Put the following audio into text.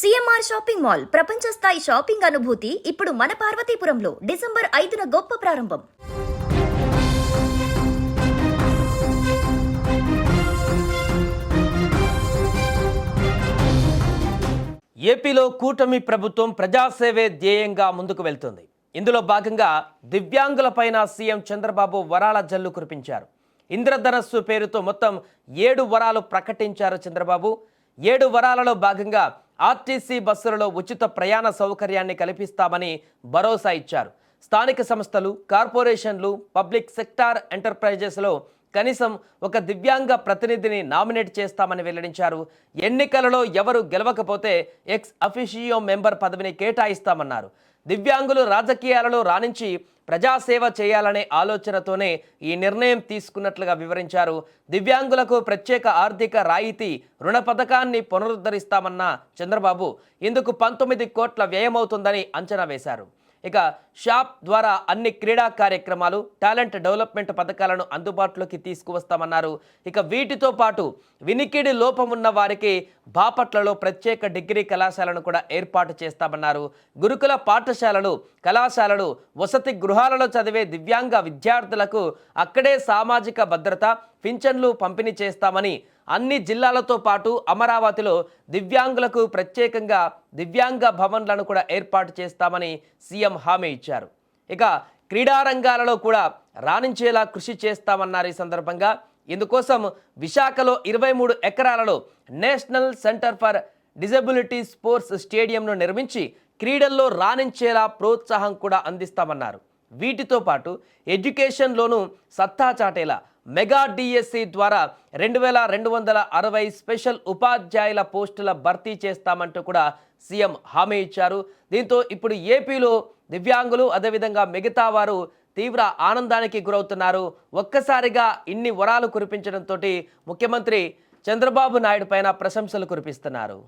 CMR shopping mall ప్రపంచ స్థాయి shopping అనుభూతి ఇప్పుడు మన పార్వతీపురంలో డిసెంబర్ ఐదున గొప్ప ప్రారంభం. ఏపీలో కూటమి ప్రభుత్వం ప్రజాసేవే ధ్యేయంగా ముందుకు వెళ్తుంది. ఇందులో భాగంగా దివ్యాంగులపైన సీఎం చంద్రబాబు వరాల జల్లు కురిపించారు. ఇంద్రధనస్సు పేరుతో మొత్తం ఏడు వరాలు ప్రకటించారు చంద్రబాబు. ఏడు వరాలలో భాగంగా ఆర్టీసీ బస్సులలో ఉచిత ప్రయాణ సౌకర్యాన్ని కల్పిస్తామని భరోసా ఇచ్చారు. స్థానిక సంస్థలు కార్పొరేషన్లు పబ్లిక్ సెక్టార్ ఎంటర్ప్రైజెస్లో కనీసం ఒక దివ్యాంగ ప్రతినిధిని నామినేట్ చేస్తామని వెల్లడించారు. ఎన్నికలలో ఎవరు గెలవకపోతే ఎక్స్ అఫిషియో మెంబర్ పదవిని కేటాయిస్తామన్నారు. దివ్యాంగులు రాజకీయాలలో రాణించి ప్రజాసేవ చేయాలనే ఆలోచనతోనే ఈ నిర్ణయం తీసుకున్నట్లుగా వివరించారు. దివ్యాంగులకు ప్రత్యేక ఆర్థిక రాయితీ రుణ పథకాన్ని పునరుద్ధరిస్తామన్న చంద్రబాబు ఇందుకు పంతొమ్మిది కోట్ల వ్యయమవుతుందని అంచనా వేశారు. ఇక షాప్ ద్వారా అన్ని క్రీడా కార్యక్రమాలు టాలెంట్ డెవలప్మెంట్ పథకాలను అందుబాటులోకి తీసుకువస్తామన్నారు. ఇక వీటితో పాటు వినికిడి లోపం ఉన్న వారికి బాపట్లలో ప్రత్యేక డిగ్రీ కళాశాలను కూడా ఏర్పాటు చేస్తామన్నారు. గురుకుల పాఠశాలలు కళాశాలలు వసతి గృహాలలో చదివే దివ్యాంగ విద్యార్థులకు అక్కడే సామాజిక భద్రత పింఛన్లు పంపిణీ చేస్తామని అన్ని జిల్లాలతో పాటు అమరావతిలో దివ్యాంగులకు ప్రత్యేకంగా దివ్యాంగ భవన్లను కూడా ఏర్పాటు చేస్తామని సీఎం హామీ ఇచ్చారు. ఇక క్రీడారంగాలలో కూడా రాణించేలా కృషి చేస్తామన్నారు ఈ సందర్భంగా. ఇందుకోసం విశాఖలో ఇరవై మూడు ఎకరాలలో national centre for disability sports స్టేడియంను నిర్మించి క్రీడల్లో రాణించేలా ప్రోత్సాహం కూడా అందిస్తామన్నారు. వీటితో పాటు ఎడ్యుకేషన్లోనూ సత్తా చాటేలా మెగా డిఎస్సి ద్వారా రెండు వేల రెండు వందల అరవై స్పెషల్ ఉపాధ్యాయుల పోస్టుల భర్తీ చేస్తామంటూ కూడా సీఎం హామీ ఇచ్చారు. దీంతో ఇప్పుడు ఏపీలో దివ్యాంగులు అదేవిధంగా మిగతా వారు తీవ్ర ఆనందానికి గురవుతున్నారు. ఒక్కసారిగా ఇన్ని వరాలు కురిపించడంతో ముఖ్యమంత్రి చంద్రబాబు నాయుడు పైన ప్రశంసలు కురిపిస్తున్నారు.